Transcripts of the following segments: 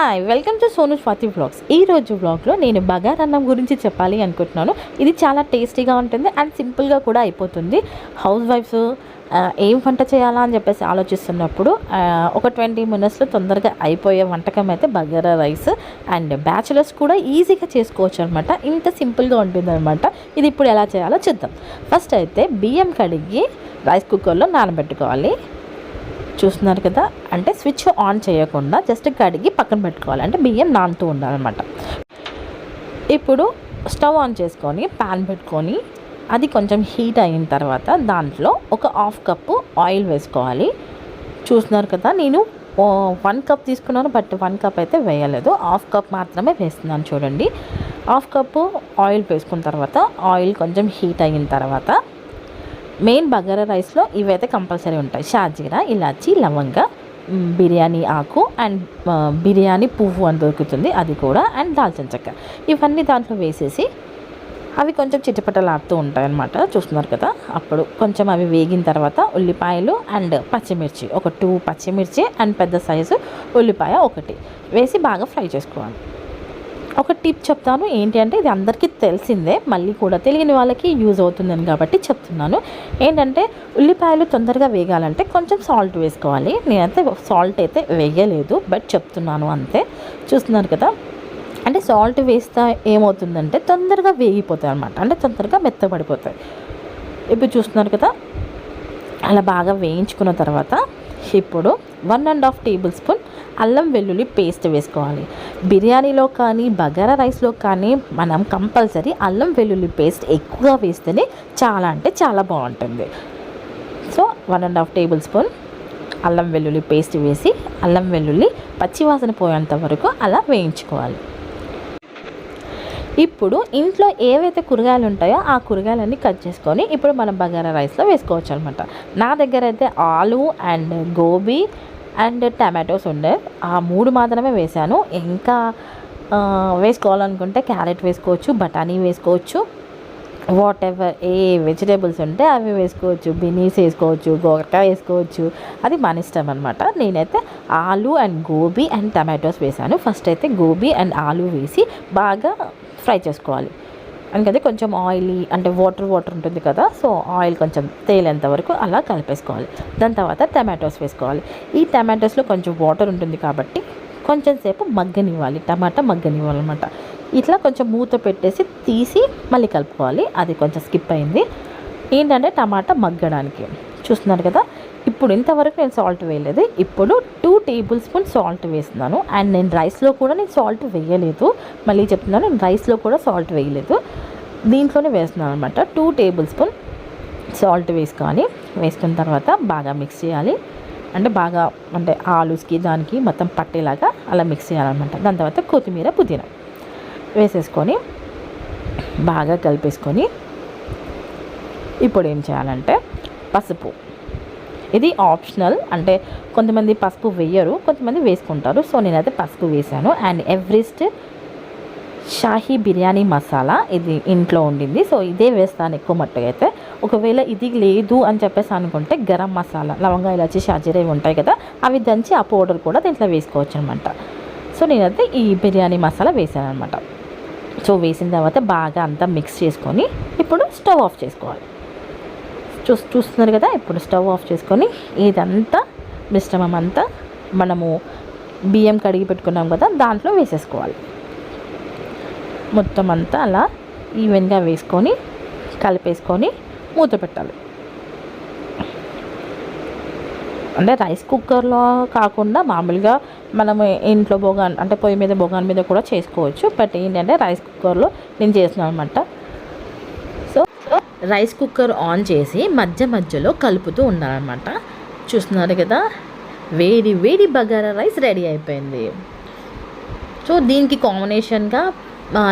Hi welcome to Sonu Swathi blogs ఈ రోజు బ్లాగ్లో నేను బగార్ అన్నం గురించి చెప్పాలి అనుకుంటున్నాను. ఇది చాలా టేస్టీగా ఉంటుంది అండ్ సింపుల్గా కూడా అయిపోతుంది. హౌస్ వైఫ్స్ ఏం వంట చేయాలా అని చెప్పేసి ఆలోచిస్తున్నప్పుడు ఒక ట్వంటీ మినిట్స్లో తొందరగా అయిపోయే వంటకం అయితే బగారా రైస్ అండ్ బ్యాచులర్స్ కూడా ఈజీగా చేసుకోవచ్చు అనమాట ఇంత సింపుల్గా ఉంటుంది అనమాట ఇది ఇప్పుడు ఎలా చేయాలో చూద్దాం. ఫస్ట్ అయితే బియ్యం కడిగి రైస్ కుక్కర్లో నానబెట్టుకోవాలి. చూస్తున్నారు కదా అంటే స్విచ్ ఆన్ చేయకుండా జస్ట్ కడిగి పక్కన పెట్టుకోవాలి. అంటే బియ్యం నానుతూ ఉండాలన్నమాట. ఇప్పుడు స్టవ్ ఆన్ చేసుకొని ప్యాన్ పెట్టుకొని అది కొంచెం హీట్ అయిన తర్వాత దాంట్లో ఒక హాఫ్ కప్పు ఆయిల్ వేసుకోవాలి. చూస్తున్నారు కదా నేను వన్ కప్ తీసుకున్నాను బట్ వన్ కప్ అయితే వేయలేదు. హాఫ్ కప్ మాత్రమే వేస్తున్నాను చూడండి. హాఫ్ కప్పు ఆయిల్ వేసుకున్న తర్వాత ఆయిల్ కొంచెం హీట్ అయిన తర్వాత మెయిన్ బగారా రైస్లో ఇవైతే కంపల్సరీ ఉంటాయి. షాజీరా ఇలాచి లవంగ బిర్యానీ ఆకు అండ్ బిర్యానీ పువ్వు అని దొరుకుతుంది. అది కూడా అండ్ దాల్చిన చెక్క. ఇవన్నీ దాంట్లో వేసేసి అవి కొంచెం చిటపటలాడుతూ ఉంటాయి అన్నమాట చూస్తున్నారు కదా? అప్పుడు కొంచెం అవి వేగిన తర్వాత ఉల్లిపాయలు అండ్ పచ్చిమిర్చి ఒక టూ పచ్చిమిర్చి అండ్ పెద్ద సైజు ఉల్లిపాయ ఒకటి వేసి బాగా ఫ్రై చేసుకోవాలి. ఒక టిప్ చెప్తాను. ఏంటి అంటే ఇది అందరికీ తెలిసిందే. మళ్ళీ కూడా తెలియని వాళ్ళకి యూజ్ అవుతుందని కాబట్టి చెప్తున్నాను. ఏంటంటే ఉల్లిపాయలు తొందరగా వేగాలంటే కొంచెం సాల్ట్ వేసుకోవాలి. నేనైతే సాల్ట్ అయితే వేయలేదు బట్ చెప్తున్నాను అంతే. చూస్తున్నారు కదా? అంటే సాల్ట్ వేస్తే ఏమవుతుందంటే తొందరగా వేగిపోతాయి అనమాట అంటే తొందరగా మెత్తబడిపోతాయి. ఇప్పుడు చూస్తున్నారు కదా? అలా బాగా వేయించుకున్న తర్వాత ఇప్పుడు one and half tablespoon అల్లం వెల్లుల్లి పేస్ట్ వేసుకోవాలి. బిర్యానీలో కానీ బగారా రైస్లో కానీ మనం కంపల్సరీ అల్లం వెల్లుల్లి పేస్ట్ ఎక్కువగా వేస్తేనే చాలా అంటే చాలా బాగుంటుంది. So one and half tablespoon అల్లం వెల్లుల్లి పేస్ట్ వేసి అల్లం వెల్లుల్లి పచ్చివాసన పోయేంత వరకు అలా వేయించుకోవాలి. ఇప్పుడు ఇంట్లో ఏవైతే కూరగాయలు ఉంటాయో ఆ కూరగాయలన్నీ కట్ చేసుకొని ఇప్పుడు మనం బగారా రైస్లో వేసుకోవచ్చు అనమాట నా దగ్గర అయితే ఆలు అండ్ గోబీ అండ్ టమాటోస్ ఉండే. ఆ మూడు మాత్రమే వేశాను. ఇంకా వేసుకోవాలనుకుంటే క్యారెట్ వేసుకోవచ్చు బఠానీ వేసుకోవచ్చు వాట్ ఎవర్ ఏ వెజిటేబుల్స్ ఉంటే అవి వేసుకోవచ్చు బినీస్ వేసుకోవచ్చు గోరకాయ వేసుకోవచ్చు. అది మన ఇష్టం అనమాట నేనైతే aloo and gobi and tomatoes వేసాను ఫస్ట్ అయితే గోబీ అండ్ ఆలు వేసి బాగా ఫ్రై చేసుకోవాలి. అందుకని కొంచెం ఆయిలీ అంటే వాటర్ వాటర్ ఉంటుంది కదా సో ఆయిల్ కొంచెం తేలేంత వరకు అలా కలిపేసుకోవాలి. దాని తర్వాత టమాటోస్ వేసుకోవాలి. ఈ టమాటోస్లో కొంచెం వాటర్ ఉంటుంది కాబట్టి కొంచెం సేపు మగ్గనివ్వాలి. టమాటా మగ్గనివ్వాలన్నమాట. ఇట్లా కొంచెం మూత పెట్టేసి తీసి మళ్ళీ కలుపుకోవాలి. అది కొంచెం స్కిప్ అయింది. ఏంటంటే టమాటా మగ్గడానికి. చూస్తున్నారు కదా ఇప్పుడు ఇంతవరకు నేను సాల్ట్ వేయలేదు. ఇప్పుడు టూ టేబుల్ స్పూన్ సాల్ట్ వేస్తున్నాను. అండ్ నేను రైస్లో కూడా నేను సాల్ట్ వేయలేదు. మళ్ళీ చెప్తున్నాను నేను రైస్లో కూడా సాల్ట్ వేయలేదు. దీంట్లోనే వేస్తున్నాను అనమాట టూ టేబుల్ స్పూన్ సాల్ట్ వేసుకొని వేసుకున్న తర్వాత బాగా మిక్స్ చేయాలి. అంటే బాగా అంటే ఆలూస్కి దానికి మొత్తం పట్టేలాగా అలా మిక్స్ చేయాలన్నమాట. దాని తర్వాత కొత్తిమీర పుదీనా వేసేసుకొని బాగా కలిపేసుకొని ఇప్పుడు ఏం చేయాలంటే పసుపు ఇది ఆప్షనల్. అంటే కొంతమంది పసుపు వేయరు కొంతమంది వేసుకుంటారు. సో నేనైతే పసుపు వేసాను అండ్ ఎవరెస్ట్ షాహీ బిర్యానీ మసాలా ఇది ఇంట్లో ఉండింది. సో ఇదే వేస్తాను ఎక్కువ మట్టుగా అయితే. ఒకవేళ ఇది లేదు అని చెప్పేసి అనుకుంటే గరం మసాలా లవంగా ఇలాచి షాజీరా ఇవి ఉంటాయి కదా అవి దంచి ఆ పౌడర్ కూడా దీంట్లో వేసుకోవచ్చు అనమాట సో నేనైతే ఈ బిర్యానీ మసాలా వేసాను అనమాట సో వేసిన తర్వాత బాగా అంతా మిక్స్ చేసుకొని ఇప్పుడు స్టవ్ ఆఫ్ చేసుకోవాలి. చూ చూస్తున్నారు కదా? ఇప్పుడు స్టవ్ ఆఫ్ చేసుకొని ఇదంతా మిశ్రమం అంతా మనము బియ్యం కడిగి పెట్టుకున్నాం కదా? దాంట్లో వేసేసుకోవాలి. మొత్తం అంతా అలా ఈవెన్గా వేసుకొని కలిపేసుకొని మూత పెట్టాలి. అంటే రైస్ కుక్కర్లో కాకుండా మామూలుగా మనము ఇంట్లో బొగాన్ అంటే పొయ్యి మీద బొగాన్ మీద కూడా చేసుకోవచ్చు. బట్ ఏంటంటే రైస్ కుక్కర్లో నేను చేస్తున్నాను అనమాట రైస్ కుక్కర్ ఆన్ చేసి మధ్య మధ్యలో కలుపుతూ ఉండాలన్నమాట. చూస్తున్నారు కదా? వేడి వేడి బగారా రైస్ రెడీ అయిపోయింది. సో దీనికి కాంబినేషన్గా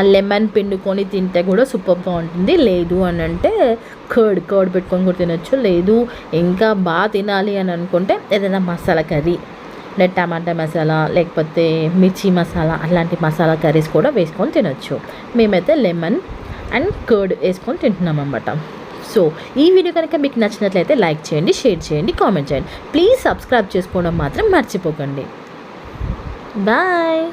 లెమన్ పిండుకొని తింటే కూడా సూపర్గా ఉంటుంది లేదు అని అంటే కర్డ్ కర్డ్ పెట్టుకొని కూడా తినొచ్చు. లేదు ఇంకా బాగా తినాలి అని అనుకుంటే ఏదైనా మసాలా కర్రీ. అంటే టమాటా మసాలా లేకపోతే మిర్చి మసాలా అలాంటి మసాలా కర్రీస్ కూడా వేసుకొని తినొచ్చు. మేమైతే లెమన్ అండ్ కర్డ్ వేసుకొని తింటున్నాం అనమాట సో ఈ వీడియో కనుక మీకు నచ్చినట్లయితే లైక్ చేయండి షేర్ చేయండి కామెంట్ చేయండి. ప్లీజ్ సబ్స్క్రైబ్ చేసుకోవడం మాత్రం మర్చిపోకండి. బాయ్!